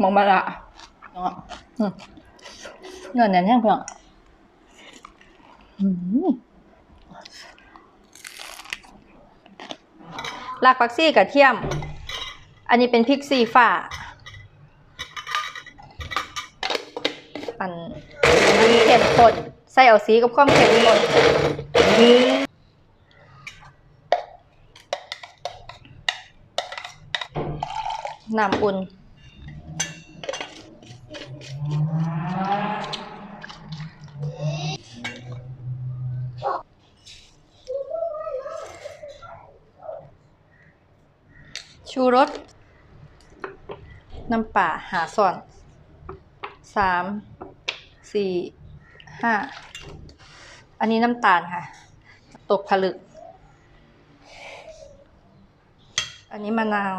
มองมาละเนาะอืมเนื้อแน่นแห้งเพื่อนอืมรากผักซี่กระเทียม อันนี้เป็นพริกซีฟ้าอันนี้เข้มข้นใส่เอาสีกับความเข้มข้นน้ำอุ่น ชูรส น้ำป่าหาส่วนสามสี่ห้าอันนี้น้ำตาลค่ะ ตกผลึก อันนี้มะนาว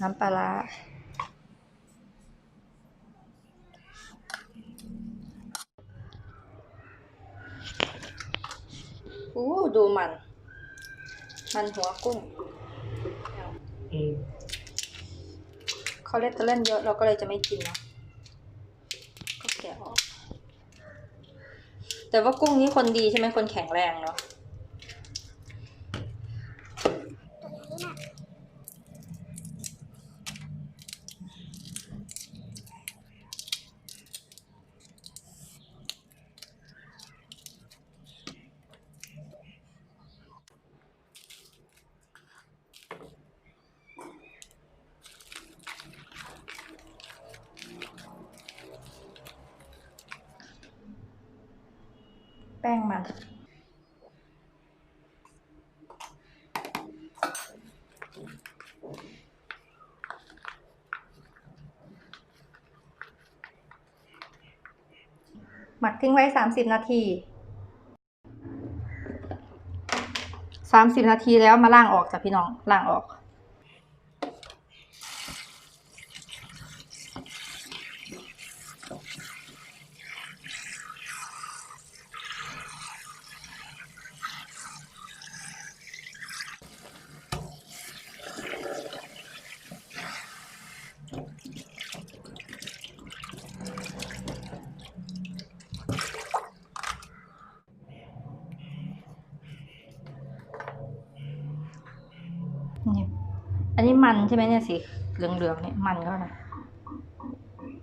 น้ำปลาร้าอู้ ดูมัน มันหัวกุ้งอืมคอเลสเตอรอลเยอะเราก็เลยจะไม่กินเนาะก็แกะออก แต่ว่ากุ้งนี้คนดีใช่ไหมคนแข็งแรงเนาะ ป้งมัน หมักทิ้งไว้สามสิบนาทีสามสิบนาทีแล้วมาล่างออกจ้ะพี่น้องล่างออก มันใช่ไหมเนี่ยสีเหลืองๆเนี่ยมันก็อะไร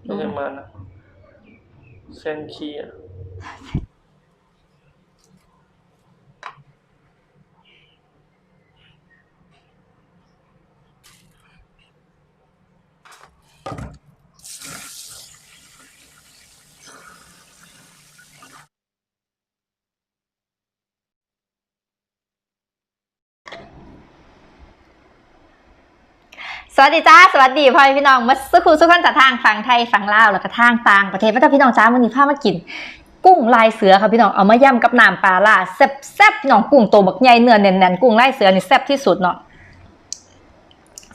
ม่ใช่มันอะเส้นขี้อะ สวัสดีจ้าสวัสดีพ่อแม่พี่น้องมาสักครู่สันจากทางฝั่งไทยฝั่งลาวแล้วก็ทางต่างประเทศมาจาพี่น้องจ้าวันนี้พามากิน กุ้งลายเสือค่ะพี่น้องเอามาย่ำกับน้ำปลาล่าแซ่บแซ่บพี่น้องกุ้งตัวบักใหญ่เนื้อแน่นๆกุ้งลายเสือนี่แซ่บที่สุดเนาะ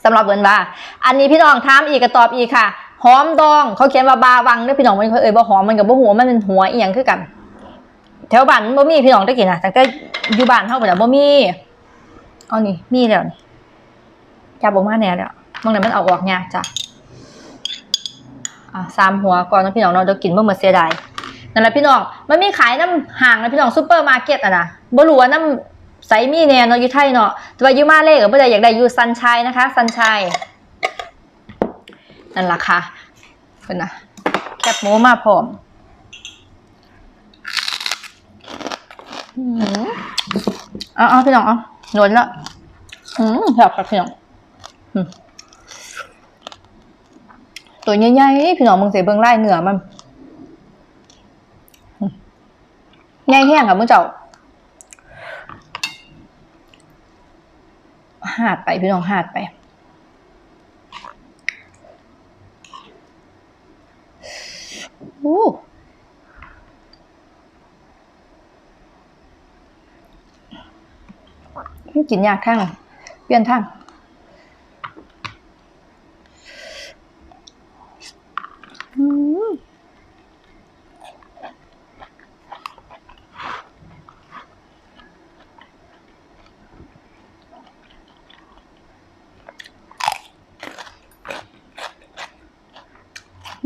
สำหรับเบิร์นว่า อันนี้พี่น้องถามอีกก็ตอบอีกค่ะหอมดองเขาเขียนว่าบาวังเด้วยพี่น้องมันเคยเอ่ยบ่หอมมันกับบ่หัวมันเป็นหัวเอียงคือกัน แถวบ้านบ่มีพี่น้องได้กินนะแต่ก็อยู่บ้านเฮาบ่ได้บ่มีเอานี่มีแล้วนี่จับออกมาแน่แล้ว มองไหนมันเอาออกยากจ้ะอะสามหัวก่อนนะพี่น้องเนาะเดี๋ยวกินบ่หมดเสียดายนั่นแหละพี่น้องมันมีขายน้ำห่างนะพี่น้องซูเปอร์มาร์เก็ตอะนะบ่รู้ว่าน้ำไซมีแน่เนาะอยู่ไทยเนาะแต่ว่ายูมาเลก็บ่ได้อยากได้ยูซันชัยนะคะซันชัยนั่นล่ะค่ะเพิ่นนะแคบหมูมาพร้อมอืมเอาเอพี่น้องเอาหนวลแล้วอืมแบบครับพี่น้องอืม ตัวใหญ่ๆพี่น้องมึงเสียเบิ่งไล่เหนือมันใหญ่แห้งค่ะมึงเจ้าหาดไปพี่น้องหาดไปโอ้กินยากทั้งเปลี่ยนทั้งอืม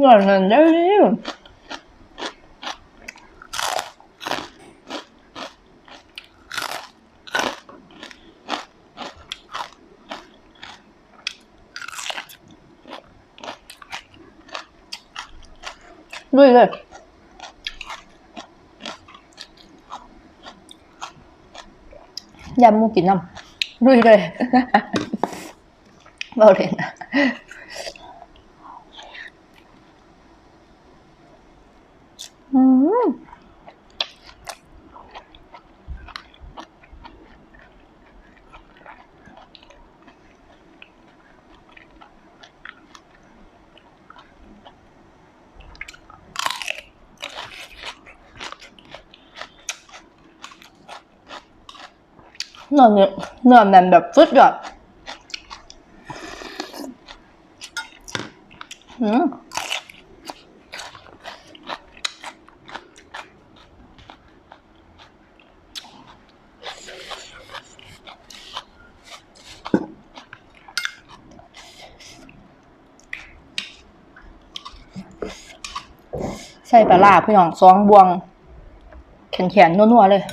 เงินเงินได้อด้วยเลยยำหมูกินน้ำด้วยเลย เบาเลยนะ อืม เนื้อเนื้อเนื้อแน่นแบบฟึดยอดอืมใส่ปลาร้าพี่น้องสองบวง แข็งๆนัวๆเลย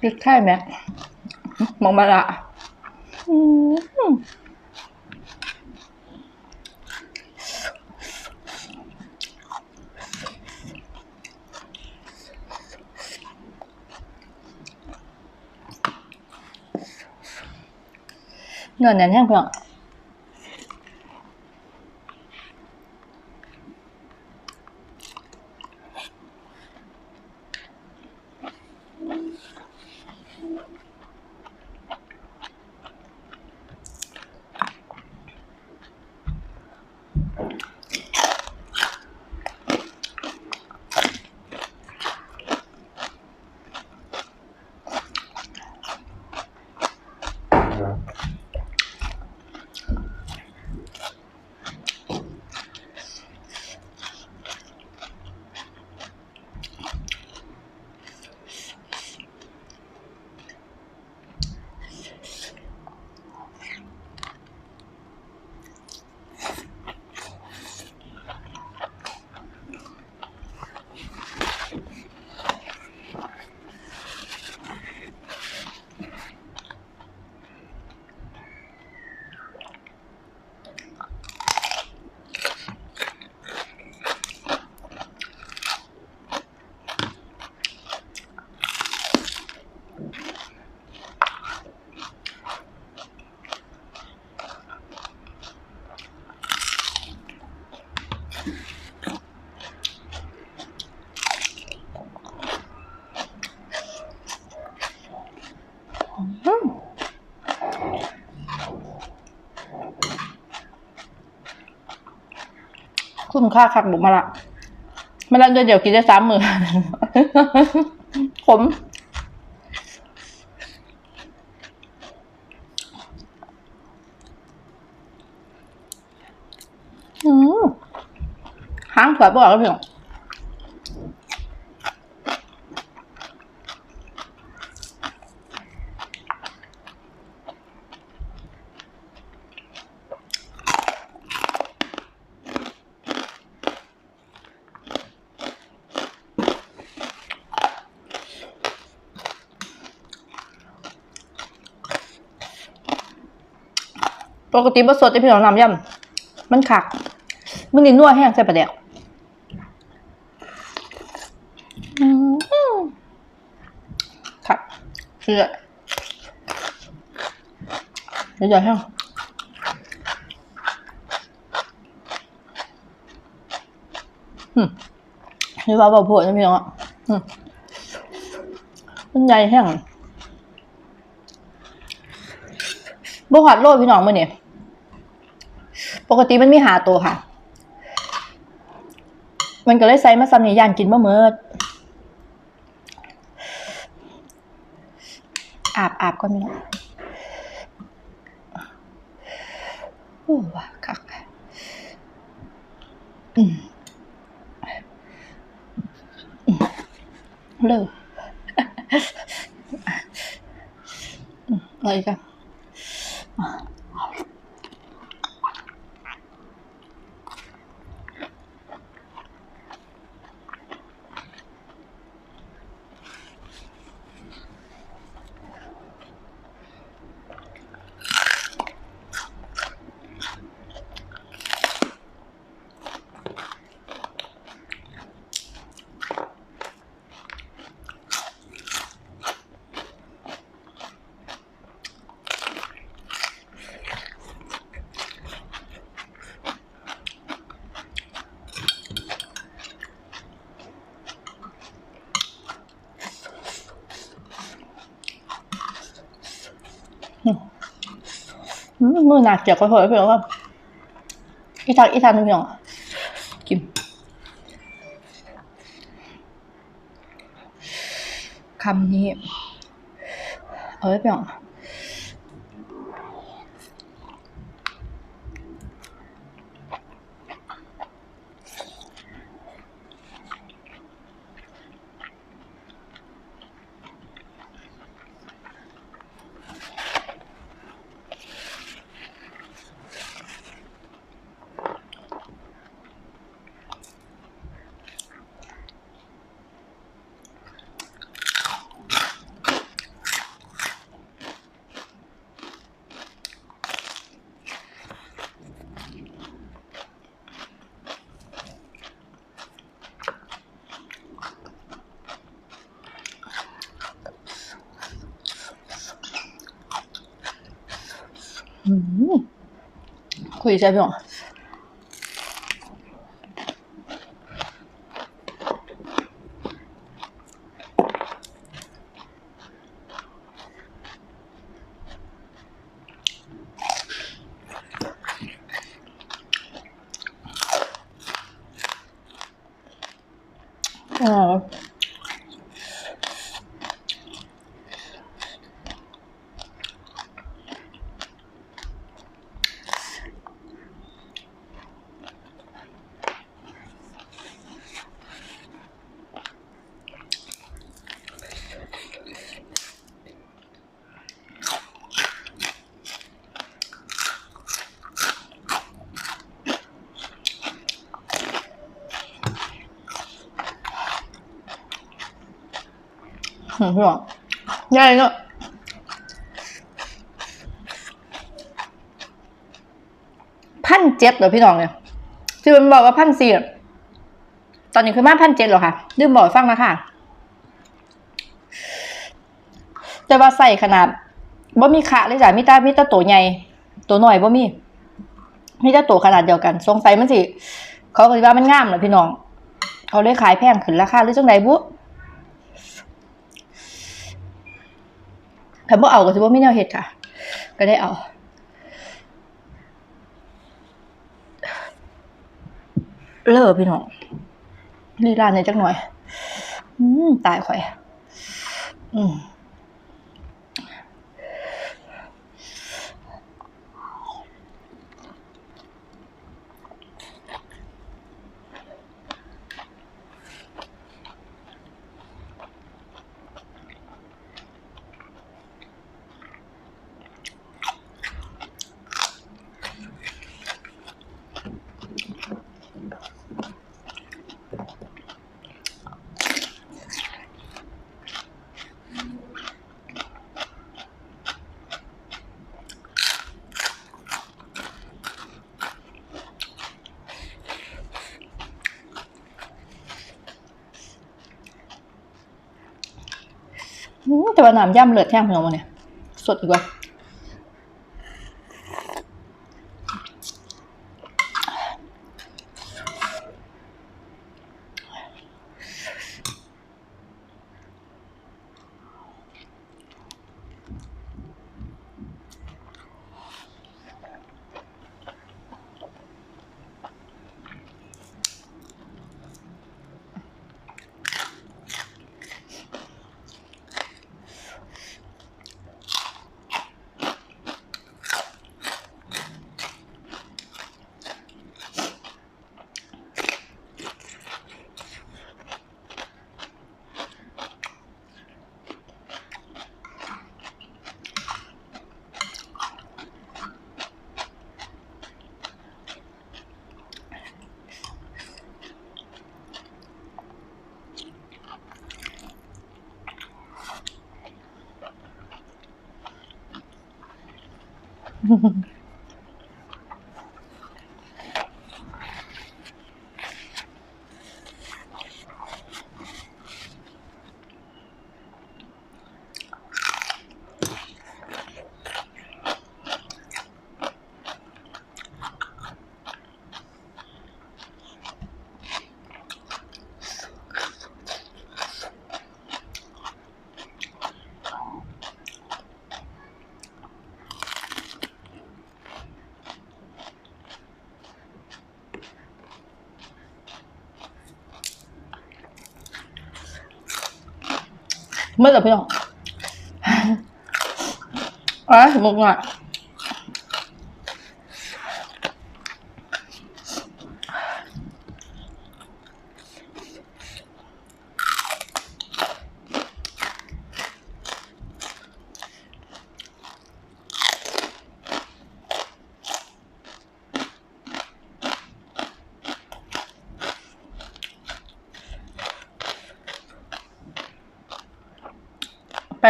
พริกไทยไหมมองมาละอืมเนื้อแน่นแห้งเพียง คุ้มค่าคักบุกมาละมาละเดือนเดียวกินได้สามมือผมอืมห้างถั่วบอกแล้วเพียง ปกติบะสดจะพี่น้องนำยำมันขักมันนิ่นวแห้งใส่ปลาแดกค่ะเชื่อเดี๋ยวแห้งอืมนี่ว่าเบาโผล่นะพี่น้องอะอืมมันใหญ่แห้งบ่หัดโลดพี่น้องมื่อเนี่ย ปกติมันมีหาตัวค่ะ มันก็เลยใส่มาซ้ำนี่ย่านกินบ่เมิดอาบอาบก่อนพี่น้องโอ้ว่ะคักอืมเลิกอืมอะไรกัน อื มือหนักเจ็บก็เถอะพี่น้องครับอีทักอีทันพี่น้องกินคำนี้ เอ้ยพี่น้อง อืมคุยใช่พี่น้องอ่า อืมพี่บอใหญ่เนอะพันเจ็ดเหรอพี่น้องเนี่ยที่มันบอกว่าพันสี่ตอนนี้คือมาพันเจ็ดเหรอคะลืมบอกฟังนะค่ะแต่ว่าใส่ขนาดบ่มีขาเลยจ้ะมีต่มีแต่ตัวใหญ่ตัวหน่อยบ่มีมีแต่ตัวขนาดเดียวกันสงสัยมันสิ เขาก็สิว่ามันงามเหรอพี่น้อง เขาเลยขายแพงขึ้นราคาหรือจังไดบุ๊ ถ้าบ่เอาก็สิบ่มีแนวเฮ็ดค่ะ ก็ได้เอาเลิกพี่น้องลีลาในอยจักหน่อย อืมตายข่อย อืม แต่ว่าน้ำย่ำเลือดแท่งพี่น้องเราเนี่ย สดอีกว่า 嗯哼哼。 เมื่อไหร่พี่น้องเอ้ยมุกหน่อ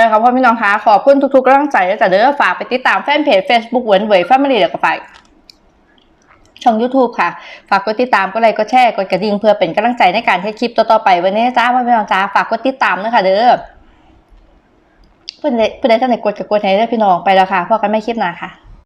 ยไปเลยครับพ่อพี่น้องคะขอบคุณทุกๆกำลังใจและแต่เด้อฝากไปติดตามแฟนเพจ Facebook เวนเวยแฟมิลี่เดี๋ยวก็ไปช่อง YouTube ค่ะ ฝากกดติดตามก็ไลค์ก็แชร์กดกระดิ่งเพื่อเป็นกำลังใจในการเทคลิปต่อๆไป วันนี้จ้าพ่อพี่น้องจ้าฝากกดติดตามนะคะเด้อเพื่อนเพื่อนท่านไหนกดกับกดไหนได้อพี่น้องไปแล้วค่ะพบกันไม่คลิปหน้าค่ะ